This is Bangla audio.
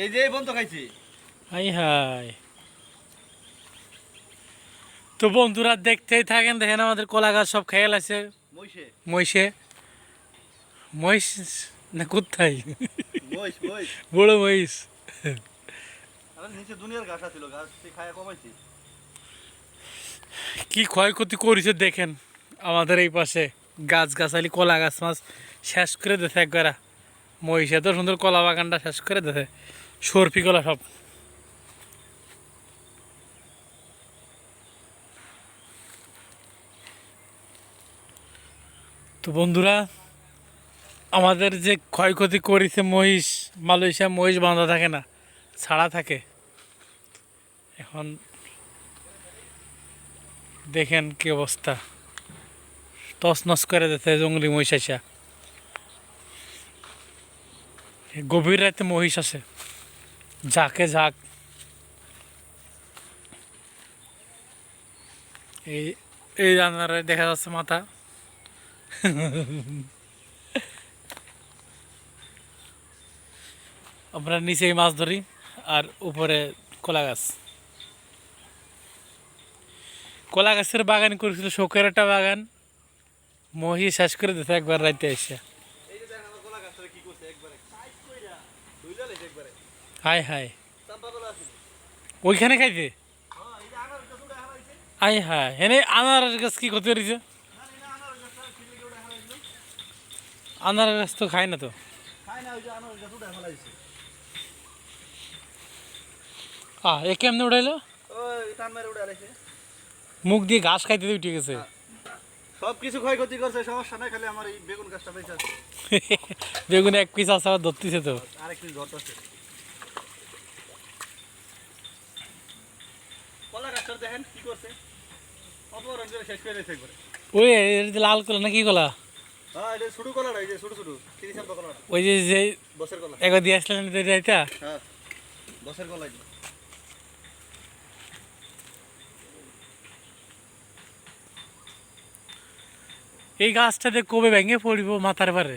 এই যে বন্ধ খাইছি। Hi hi. তো বন্ধুরা দেখতেই থাকেন দেখেন আমাদের কলা গাছ সব খেয়ে আছে মহিষে। মহিষে। না কোথায় বড় মহিষ। কি ক্ষয়ক্ষতি করেছে দেখেন আমাদের এই পাশে। গাছ গাছালি কলা গাছ মাছ শেষ করে দিতে একবার। মহিষে তো সুন্দর কলা বাগানটা শেষ করে দিতে সরফি কলা সব। তো বন্ধুরা, আমাদের যে ক্ষয়ক্ষতি করেছে মহিষ, মালয়েশিয়া মহিষ বাঁধা থাকে না, ছাড়া থাকে। এখন দেখেন কি অবস্থা। টস নস করে দিতে জঙ্গলি মহিষ আসা। গভীর রাতে মহিষ আছে ঝাঁকে ঝাঁক এই এই জানারে দেখা যাচ্ছে মাথা। আমরা নিচেই মাছ ধরি, আর উপরে কলা গাছ। কলা গাছের বাগান করেছিল শোকের একটা বাগান। মহি শেষ করে দিতে একবার রাইতে এসে এই যে দেখেন আমার কলা গাছটা কি করছে একবারে সাইজ কইরা দুইটা লেছে একবারে আছে ওইখানে হ্যাঁ। এই যে আনার গাছ উড়ে হারাইছে আই হাই হেনে আনারস গাছ কি ক্ষতি করেছে? আনার গাছ তো খায় না তো। আনার আহ এ কেমনে উঠাইলো মুখ দিয়ে ঘাস খাইতে দিয়ে উঠে গেছে। সব কিছু ক্ষয়ক্ষতি করছে সমস্যা নাই খালি আমার এই বেগুন গাছটা বেঁচে আছে। বেগুন এক পিস আছে আবার ধরতেছে তো। আরেক পিস ধরতেছে। কলা গাছটা দেখেন কি করছে? অপহরণ করে শেষ করে দিয়েছে একবারে। ওই এর লাল কলা না কি কলা? হ্যাঁ এটা ছোটো কলাটা এই যে ছোটো ছোটো তিরিশ চাম্পা কলাটা। ওই যে যে বসের কলা। একবার দিয়ে আসলেন এটা হ্যাঁ বসের কলা এগুলো। এই গাছটাতে কবে ভেঙে পড়িব মাথার পারে?